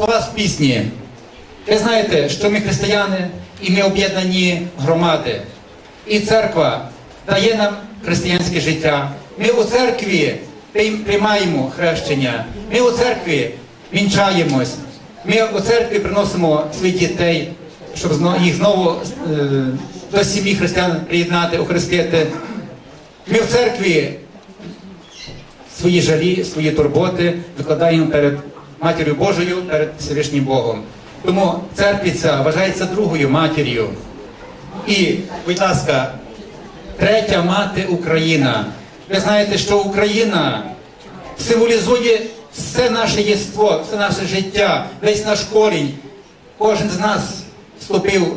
слова з пісні. Ви знаєте, що ми християни і ми об'єднані громади. І церква дає нам християнське життя. Ми у церкві приймаємо хрещення, ми у церкві вінчаємось, ми у церкві приносимо своїх дітей, щоб їх знову е, до сім'ї християн приєднати, охрестити. Ми в церкві свої жалі, свої турботи викладаємо перед Матір'ю Божою, перед Всевишнім Богом. Тому церквиця вважається другою матір'ю. І, будь ласка, третя мати Україна. Ви знаєте, що Україна символізує все наше єство, все наше життя, весь наш корінь. Кожен з нас вступив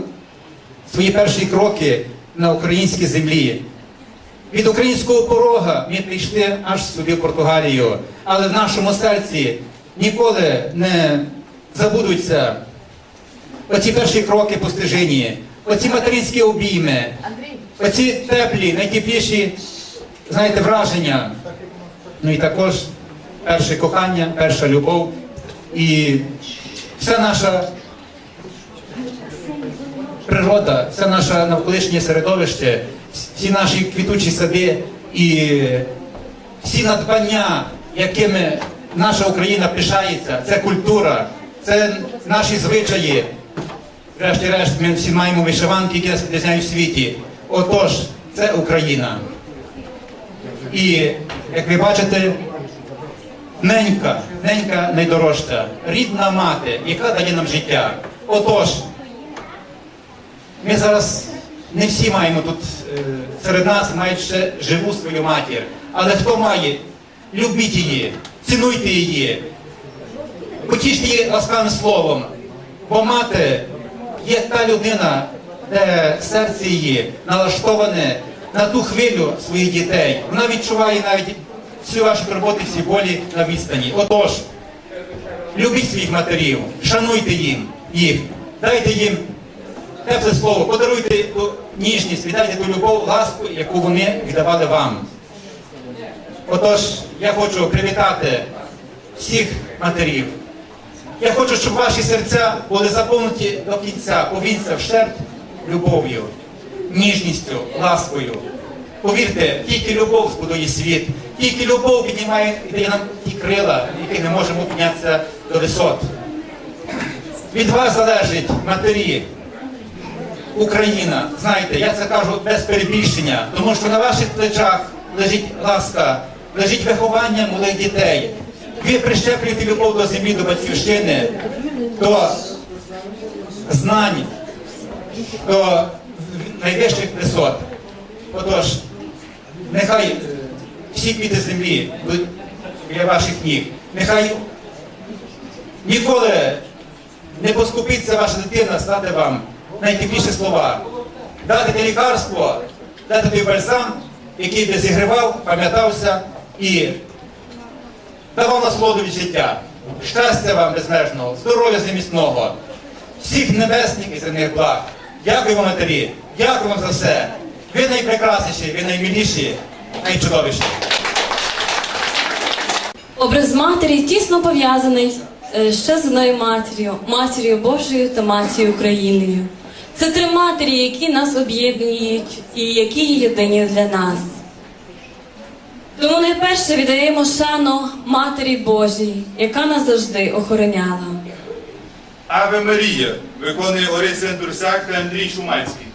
свої перші кроки на українській землі. Від українського порога ми прийшли аж сюди в Португалію, але в нашому серці ніколи не забудуться оці перші кроки по стежині, оці материнські обійми, оці теплі, найтепліші, знаєте, враження. Ну і також перше кохання, перша любов і вся наша природа, все наше навколишнє середовище, всі наші квітучі сади і всі надбання, якими наша Україна пишається, це культура, це наші звичаї. Врешті-решт, ми всі маємо вишиванки, які нас відрізняють в світі. Отож, це Україна. І як ви бачите, ненька, ненька найдорожча, рідна мати, яка дає нам життя. Отож, ми зараз не всі маємо тут е, серед нас мають ще живу свою матір. Але хто має, любіть її, цінуйте її, потіште її ласкавим словом. Бо мати є та людина, де серце її налаштоване на ту хвилю своїх дітей. Вона відчуває навіть всі ваші турботи, всі болі на відстані. Отож, любіть своїх матерів, шануйте їм їх, дайте їм тепле слово, подаруйте ту ніжність, віддайте ту любов, ласку, яку вони віддавали вам. Отож, я хочу привітати всіх матерів. Я хочу, щоб ваші серця були заповнені до кінця, повінця вщерть любов'ю, ніжністю, ласкою. Повірте, тільки любов збудує світ, тільки любов піднімає дає нам ті крила, які ми можемо піднятися до висот. Від вас залежить матері, Україна, знаєте, я це кажу без перебільшення, тому що на ваших плечах лежить ласка, лежить виховання малих дітей. Ви прищеплюєте любов до землі, до батьківщини, до знань, до найвищих висот. Отож, нехай е, всі квіти землі будуть біля ваших ніг. Нехай ніколи не поскупиться ваша дитина стати вам найтепліші слова. Дати те лікарство, дати той бальзам, який би зігрівав, пам'ятався і давав насолоду від життя. Щастя вам безмежного, здоров'я замісного, всіх небесних і земних благ. Дякую вам, матері, дякую вам за все. Ви найпрекрасніші, ви наймиліші, найчудовіші. Образ матері тісно пов'язаний е, ще з одною матір'ю, матір'ю Божою та матір'ю Україною. Це три матері, які нас об'єднують і які є єдині для нас. Тому найперше віддаємо шану Матері Божій, яка нас завжди охороняла. Аве Марія виконує Орися Дурсяк та Андрій Шумацький.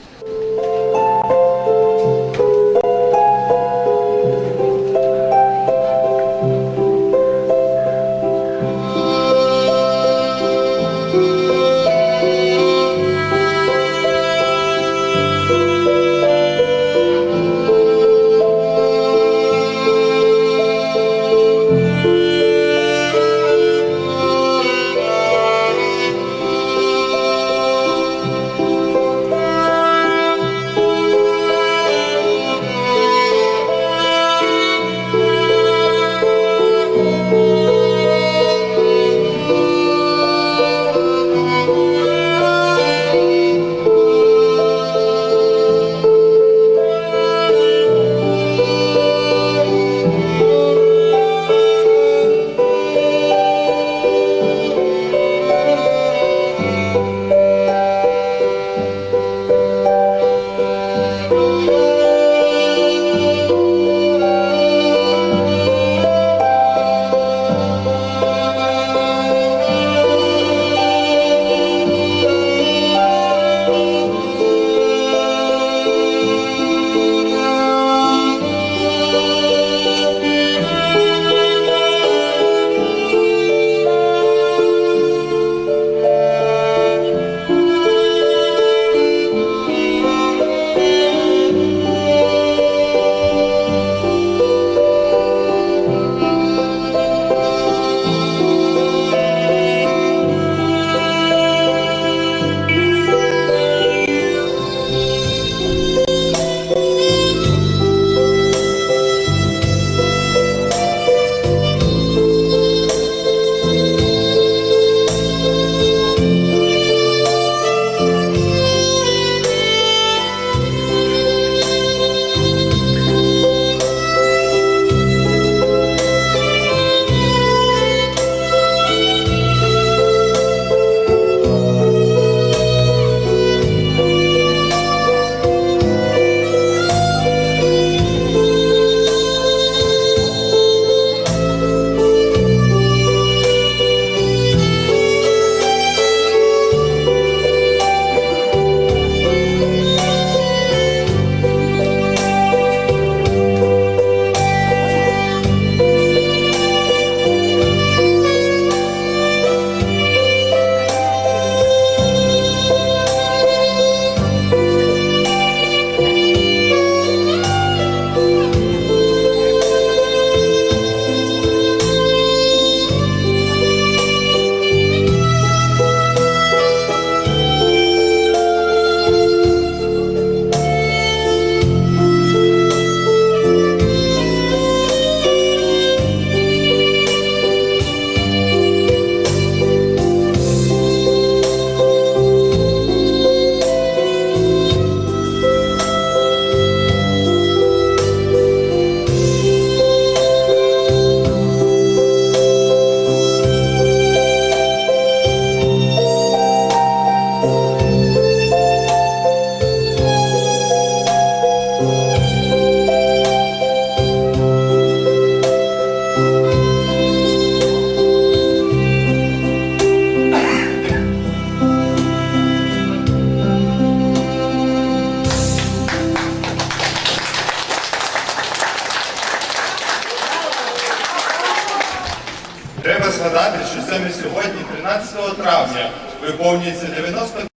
15 травня. Виповнюється 90